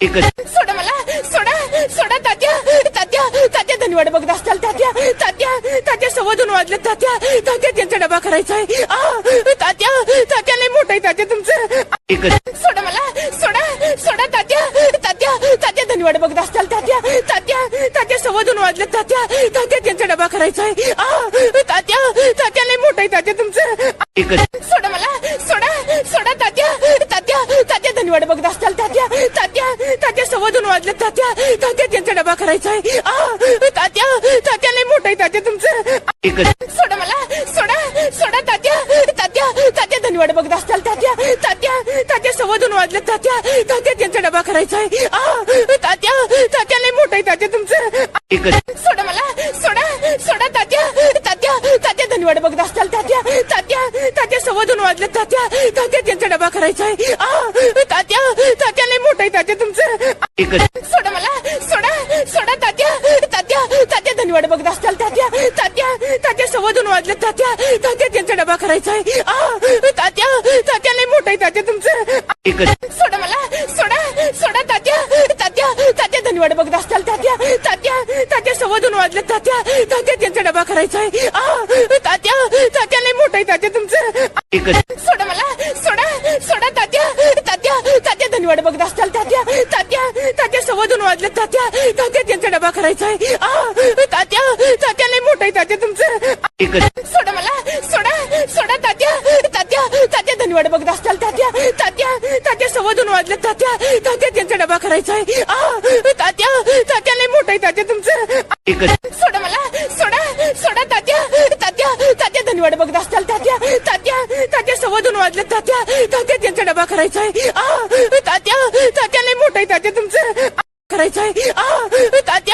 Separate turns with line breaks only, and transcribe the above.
सोडा मला सोडा सोडा तात्या तात्या तात्या धनवाड बघत असताल तात्या तात्या तात्या सव्वा दोन वाजले तात्या तात्या त्यांचा डबा करायचा आहे तात्या तात्या लय मोठा आहे तात्या तुमचं. सोडा मला सोडा सोडा तात्या तात्या तात्या धनवाड बघत असताल तात्या तात्या तात्या सव्वा दोन वाजले तात्या तात्या त्यांचा डबा करायचा आहे तात्या तात्या लय मोठा आहे तात्या तुमचं. तात्या धनवाड बघत असताल तात्या. तात्या तात्या सव्वा दोन वाजले तात्या. तात्या त्यांचा डबा करायचा आहे आ, तात्या तात्या लय मोठा आहे तात्या तुमचं. सोडा मला. सोडा सोडा तात्या. तात्या तात्या धनवाड बघत असताल तात्या. तात्या तात्या सव्वा दोन वाजले तात्या. तात्या त्यांचा डबा करायचा आहे आ, तात्या तात्या लय मोठा आहे तात्या तुमचं. सोडा मला. सोडा सोडा तात्या. तात्या तात्या धनवाड बघत असताल तात्या. मधून वाजलं तात्या. तात्या त्यांचा डबा करायचा आहे आ, तात्या तात्या लय मोठा आहे तात्या तुमचं. सोडा मला सोडा सोडा तात्या तात्या तात्या धनवाड बघत असताल तात्या. तात्या तात्या सव्वा वाजलं तात्या. तात्या त्यांचा डबा करायचा आहे आ, तात्या तात्या लय मोठा आहे तात्या तुमचं. सोडा मला सोडा सोडा तात्या तात्या तात्या धनवाड बघत असताल तात्या. तात्या तात्या सव्वा वाजलं तात्या. तात्या त्यांचा डबा करायचा आहे आ, तात्या तात्या लय मोठा आहे तात्या तुमचं. सोडा मला सोडा सोडा तात्या तात्या तात्या धनवाड बघत असताल तात्या तात्या तात्या सव्वा दोन वाजले तात्या तात्या त्यांचा डबा करायचा आहे आ, तात्या तात्या लय मोठा आहे तात्या तुमचं. सोडा मला सोडा सोडा तात्या तात्या तात्या धनवाड बघत असताल तात्या तात्या तात्या सव्वा दोन वाजले तात्या तात्या त्यांचा डबा करायचा आहे आ, तात्या तात्या लय मोठा आहे तात्या तुमचं. सोडा मला सोडा सोडा तात्या तात्या तात्या धनवाड बघत असताल सव्वा दोन वाजले तात्या तात्या त्यांचा डबा करायचा आहे आ, तात्या तात्या लय मोठा आहे तात्या तुमचं. करायचं आहे तात्या